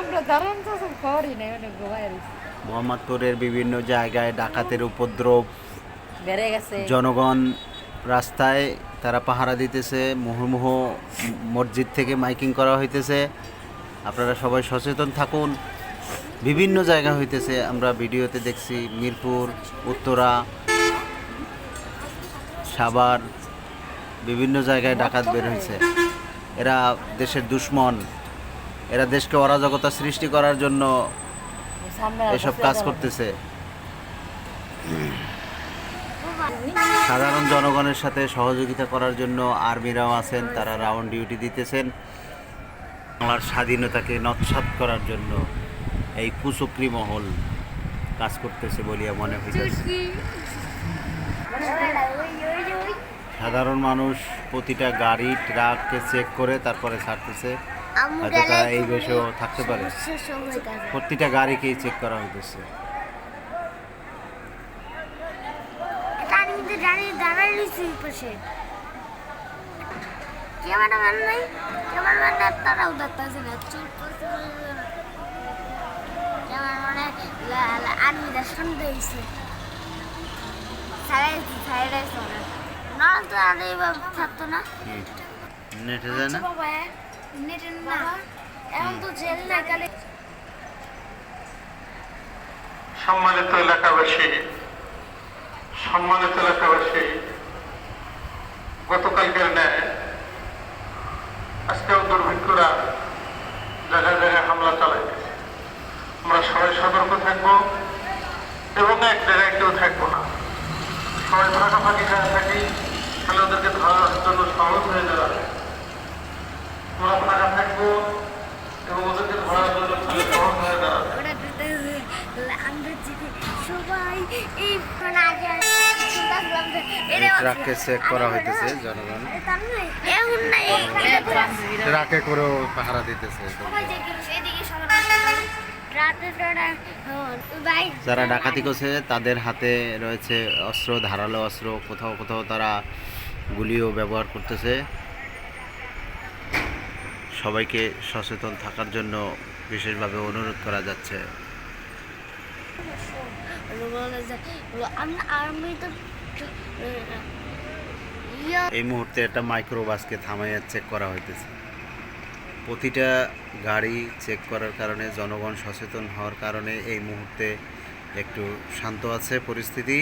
আমরা নেই অনেক ঘুমাই মোহাম্মদপুরের বিভিন্ন জায়গায় ডাকাতের উপদ্রব। বেড়ে গেছে। জনগণ রাস্তায় তারা পাহারা দিতেছে মুহুর্মুহ মসজিদ থেকে মাইকিং করা হইতেছে। আপনারা সবাই সচেতন থাকুন। বিভিন্ন জায়গা হইতেছে আমরা ভিডিওতে দেখছি মিরপুর উত্তরা সাভার বিভিন্ন জায়গায় ডাকাত বের হয়েছে এরা দেশের দুশ্মন। এরা দেশকে অরাজকতা সৃষ্টি করার জন্য এসব কাজ করতেছে। সাধারণ জনগণের সাথে সহযোগিতা করার জন্য আর্মিরাও আছেন তারা রাউন্ড ডিউটি দিতেছেন। বাংলার স্বাধীনতাকে নৎসাৎ করার জন্য এই কুচক্রি মহল কাজ করতেছে বলিয়া মনে হইতেছে। সাধারণ মানুষ প্রতিটা গাড়ি ট্রাককে চেক করে তারপরে ছাড়তেছে। হয়তো তারা এই বেশেও থাকতে পারে। প্রতিটা গাড়িকেই চেক করা হইতেছে। সন্দেহ হয়েছে ছাড়াইছি ছাড়াইছে তো আর এইভাবে থাকতো নেটে যায় না? না। এখন তো জেল না কালে সম্মানিত এলাকাবাসী সম্মানিত এলাকাবাসী গতকালকের ন্যায় আজকেও দুর্ভিক্ষরা জায়গায় জায়গায় হামলা চালাইতেছে। আমরা সবাই সতর্ক থাকব এবং এক জায়গায় কেউ থাকব না। সবাই যারা থাকি তাহলে ওদেরকে ধরার জন্য সহজ হয়ে যাবে। ট্রাককে চেক করা হইতেছে ট্রাকে করেও পাহারা দিতেছে যারা ডাকাতি করছে, তাদের হাতে রয়েছে অস্ত্র, ধারালো অস্ত্র। কোথাও কোথাও তারা গুলিও ব্যবহার করতেছে। সবাইকে সচেতন থাকার জন্য বিশেষভাবে অনুরোধ করা যাচ্ছে। এই মুহূর্তে একটা মাইক্রোবাসকে থামাইয়া চেক করা হইতেছে। প্রতিটা গাড়ি চেক করার কারণে জনগণ সচেতন হওয়ার কারণে এই মুহূর্তে একটু শান্ত আছে পরিস্থিতি।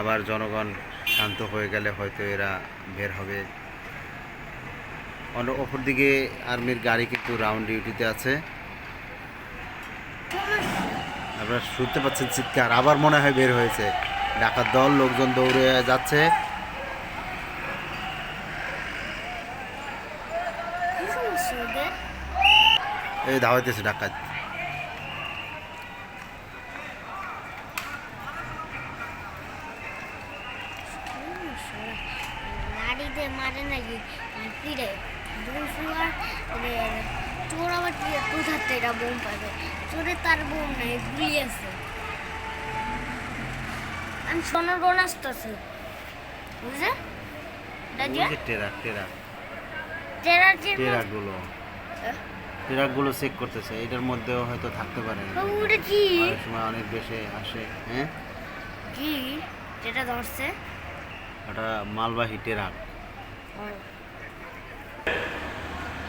আবার জনগণ শান্ত হয়ে গেলে হয়তো এরা বের হবে। অপরদিকে আর্মির গাড়ি কিন্তু রাউন্ড ডিউটিতে আছে। আপনারা শুনতে পাচ্ছেন চিৎকার আবার মনে হয় বের হয়েছে। ডাকাত দল লোকজন দৌড়ে যাচ্ছে। এই ধাওয়াইতেছে ডাকাত মারে নাকি? চোর আবার কোথার থেকে বোম পাবে চোরের তার বোম নাই গুলি আছে আমি সোনার বোন আসতেছে বুঝলে টেরা টেরা ট্রাকগুলো চেক করতেছে এটার মধ্যেও হয়তো থাকতে পারে। ওটা কি? অনেক সময় অনেক বেশি আসে হ্যাঁ? কি? যেটা ধরছে? ওটা মালবাহী ট্রাক।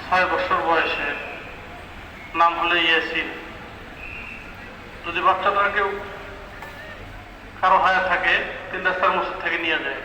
ছয় বছর বয়সে নাম হলো ইয়াসিন যদি বাচ্চাটা কেউ কারও হায়া থাকে তিন রাস্তার মসজিদ থেকে নিয়ে যায়?